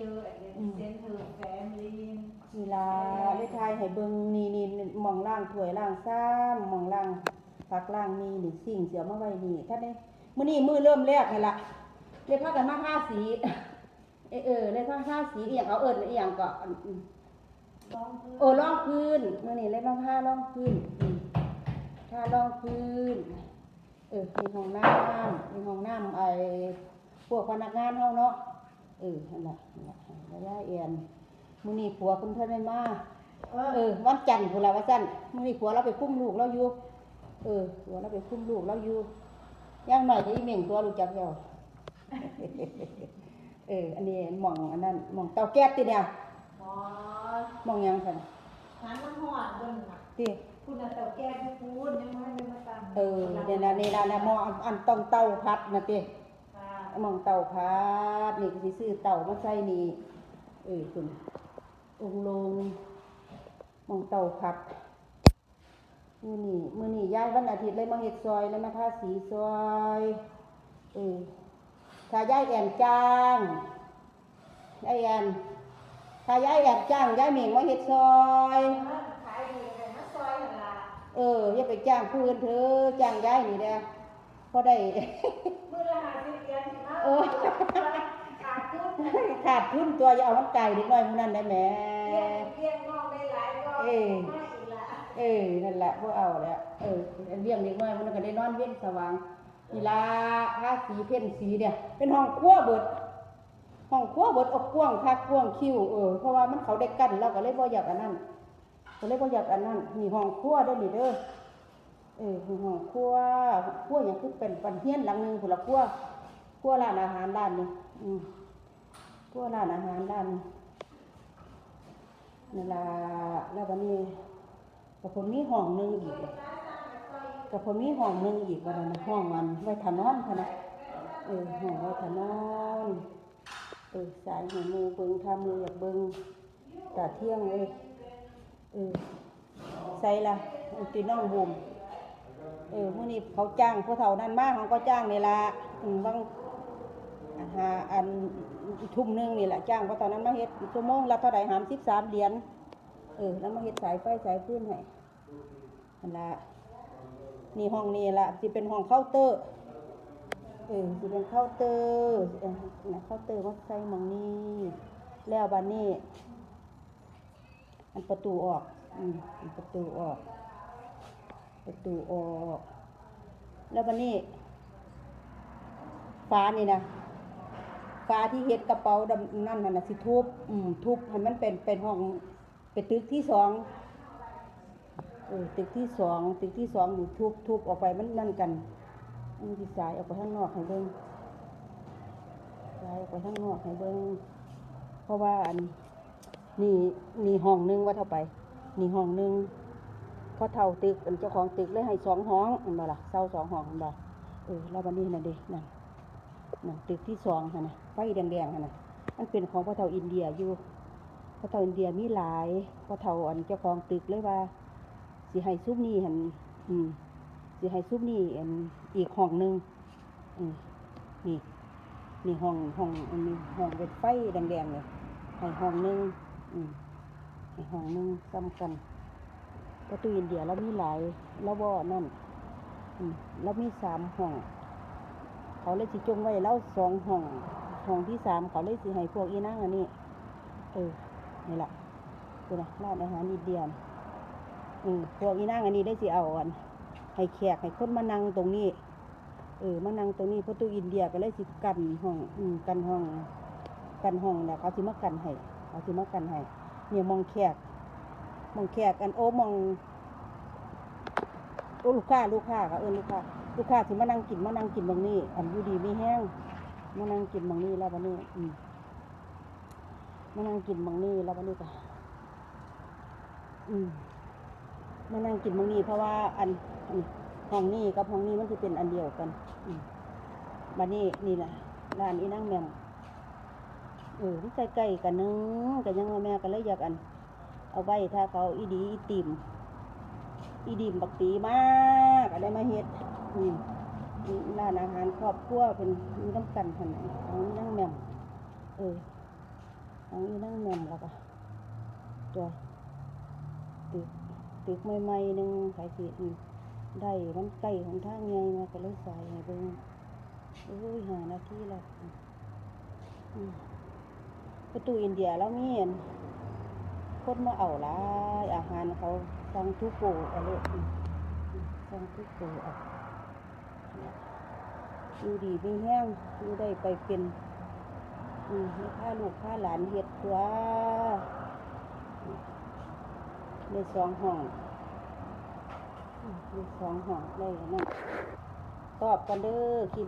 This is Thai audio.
picture and then send her family นี่ล่ะเลยทายให้เบิ่งนี่นี่หมองล่างถ้วยล่างซ้ำหมองล่างผักล่างนี่นี่สิ่งเสียมาไว้นี่ถ้าได้มื้อนี้มื้อเริ่มแรกนี่ล่ะเลยพากันมาทาสีเออเออเลยพาทาสีอีหยังเอาเอิ้นอีหยังก็อันอืม long her โอ้รองพื้นมื้อนี้เลยมาทารองพื้นอืมทารองพื้นเออมีห้องน้ำมีห้องน้ำไอ้พวกพนักงานเฮาเนาะ เออนั่นล่ะนั่นล่ะแล้วยายเอียนมื้อนี้ผัวเพิ่นทันได้มาเออวันจันทร์พุ่นละว่าซั่นมื้อนี้ผัวเราไปคุ้มลูกเราอยู่ เออผัวเราไปคุ้มลูกเราอยู่ย่างหน่อยก็อีเหม่งตัวรู้จักแล้วเออ อันนี้หม่องอันนั้นหม่องเตาแก๊สติเนี่ยอ๋อหม่องหยังซั่นหาน้ำหอดเบิ่งน่ะติคุณน่ะเต่าแก้ที่พูดยังไม่ได้มาตามเออเนี่ยนะนี่นะนะหม้ออันอันต้องเตาพัดนะติค่ะห ม่องเตาพัดนี่ก็สิซื้อเตามาใส่นี่เออคุณองค์ลงหม่องเตาพัดมื้อนี้มื้อนี้ย้ายวันอาทิตย์เลยมาเฮ็ดซอยแล้วมาทาสีซอยเออถ้าย้ายแอนจ้างย้ายแอนถ้าย้ายแอนจ้างย้ายเหม่งมาเฮ็ดซอยขายดีแต่มาซอยหั่นล่ะเอออย่าไปจ้างผู้อื่นเถอะจ้างย้ายนี่แหละ พอได้ มื้อละ50เหรียญสิมาเออขาดทุนขาดทุนตัวอย่าเอามันไก่เด็กน้อยหมูนั่นได้แหม เลี้ยงเลี้ยงน้องได้หลายก็เอ้ยไม่อีกละเออ นั่นแหละพวกเอาแหละเออเลี้ยงเด็กน้อยมันก็ได้นอนเว้นสว่างนี่ล่ะทาสีเพ่นสีเนี่ย เป็นห้องครัวเบิด ห้องครัวเบิดอกกว้างคักกว้างคิ้วเออ เพราะว่ามันเขาได้กั้นเราก็เลยบ่อยากอันนั้นก็เลยบ่อยากอันนั้นนี่ห้องครัวเด้อนี่เด้อ เออห้องครัวครัวอย่างคือเป็นปันเฮียนหลังหนึ่งพุ่นละครัวครัวร้านอาหารร้านนี้อืมครัวร้านอาหารร้านนี่ละแล้ววันนี้ก็ผมมีห้องหนึ่งอีกก็ผมมีห้องหนึ่งอีกว่านั้นห้องมันไว้ถนอนพะนะเออห้องไว้ถนอนเออสายหูมือเบิงทามืออยากเบิงตาเที่ยงเลยเออใส่ละตีน้องบุม เออมื่อนี้เขาจ้างผู้เฒ่านั้นมากเขาก็จ้างนี่ละอืมบางอาหาอันทุ่มหนึงนี่แหละจ้างเพราะตอนนั้นมาเฮ็ดชั่วโมงละเท่าไหร่หามสิบสามเหรียญเออแล้วมาเฮ็ดสายไฟสายพื้นให้อันละนี่ห้องนี้ละที่เป็นห้องเคาน์เตอร์เออสิเป็นเคาน์เตอร์เออนะเคาน์เตอร์ว่าใส่มองนี้แล้วบานนี้อันประตูออก อืมอันประตูออก ประตูออก แล้วบันนี้ฟ้านี่นะฟ้าที่เฮ็ดกระเป๋าดำนั่นน่ะนะสิทุบอืมทุบให้มันเป็นเป็นห้องเป็นตึกที่สองเออตึกที่สองตึกที่สองนี่ทุบทุบออกไปมันนั่นกันอันที่สายออกไปข้างนอกให้เบิ่งสายออกไปข้างนอกให้เบิ่งเพราะว่าอันนี่นี่ห้องนึงว่าเท่าไปนี่ห้องนึง พอเท่าตึกอันเจ้าของตึกเลยให้สองห้องเห็นบ่ล่ะเศร้าสองห้องเห็นบ่เออแล้วบันนี้น่ะเดินั่นนั่นตึกที่สองหั่นน่ะไฟแดงๆหั่นน่ะมันเป็นของพ่อเฒ่าอินเดียอยู่พ่อเฒ่าอินเดียมีหลายพ่อเฒ่าอันเจ้าของตึกเลยว่าสิให้ซุปนี้หั่นอืมสิให้ซุปนี่อันอีกห้องหนึ่งอืมนี่นี่ห้องห้องอันนี้ห้องเป็นไฟแดงๆเลยให้ห้องหนึ่งอืมให้ห้องหนึ่งซ้ำกัน ประตูอินเดียเรามีหลายแล้วบ่นั่นเรามีสามห้อง เขาเลยสิจงไว้แล้วสองห้องห้องที่สามเขาเลยสิให้พวกอีนั่งอันนี้เออนี่แหละดูนะร้านอาหารอินเดียนอืมพวกอีนั่งอันนี้ได้สิเอาอันให้แขกให้คนมานั่งตรงนี้ เออมานั่งตรงนี้เพระตัวอินเดียก็เลยสิกันห้อง อืมกันห้อง กันห้องแล้วเขาสิมากันให้เขาสิมากันให้เนี่ยมองแขก มองแขกอันโอ้มองโอ้ลูกค้าลูกค้าค่ะเออลูกค้าลูกค้าสิมานั่งกินมานั่งกินบางนี้อันอยู่ดีไม่แห้งมานั่งกินบางนี้แล้ววันนี้อืมมานั่งกินบางนี้แล้ววันนี้ก็อืมมานั่งกินบางนี้เพราะว่าอันห้องนี้กับห้องนี้มันจะเป็นอันเดียวกันอืมบัดนี้นี่แหละร้านอีนั่งแมมเออมันใกล้ๆกันนึงกันยังว่าแม่ก็เลยอยากอัน เอาไว้ถ้าเขาอีดีอีติ่มอีดิมบักตีมากอะไรมาเฮ็ดนี่ร้านอาหารครอบครัวเป็นมีน้ำกันขนาดของแหนมเอีนั่งแหมมเออตัวตึกตึกใหม่ๆหนึ่งขายสิได้มันใกล้ของทางใหญ่มาก็เลยใส่ให้เบิ่งโอ้ยหานาทีแล้วประตูอินเดียแล้วมีอัน คนมาเอาหลายอาหารเขาสั่งทุกโกะเอาเลยอืมอืมสั่งทุกโกเอาเนี่ยอยู่ดีไมีแห้งอยู่ได้ไปเป็นอืมให้าลูกพาหลานเฮ็ดตัวในสองห้องในสองห้องได้นั่นตอบกันเด้อคิด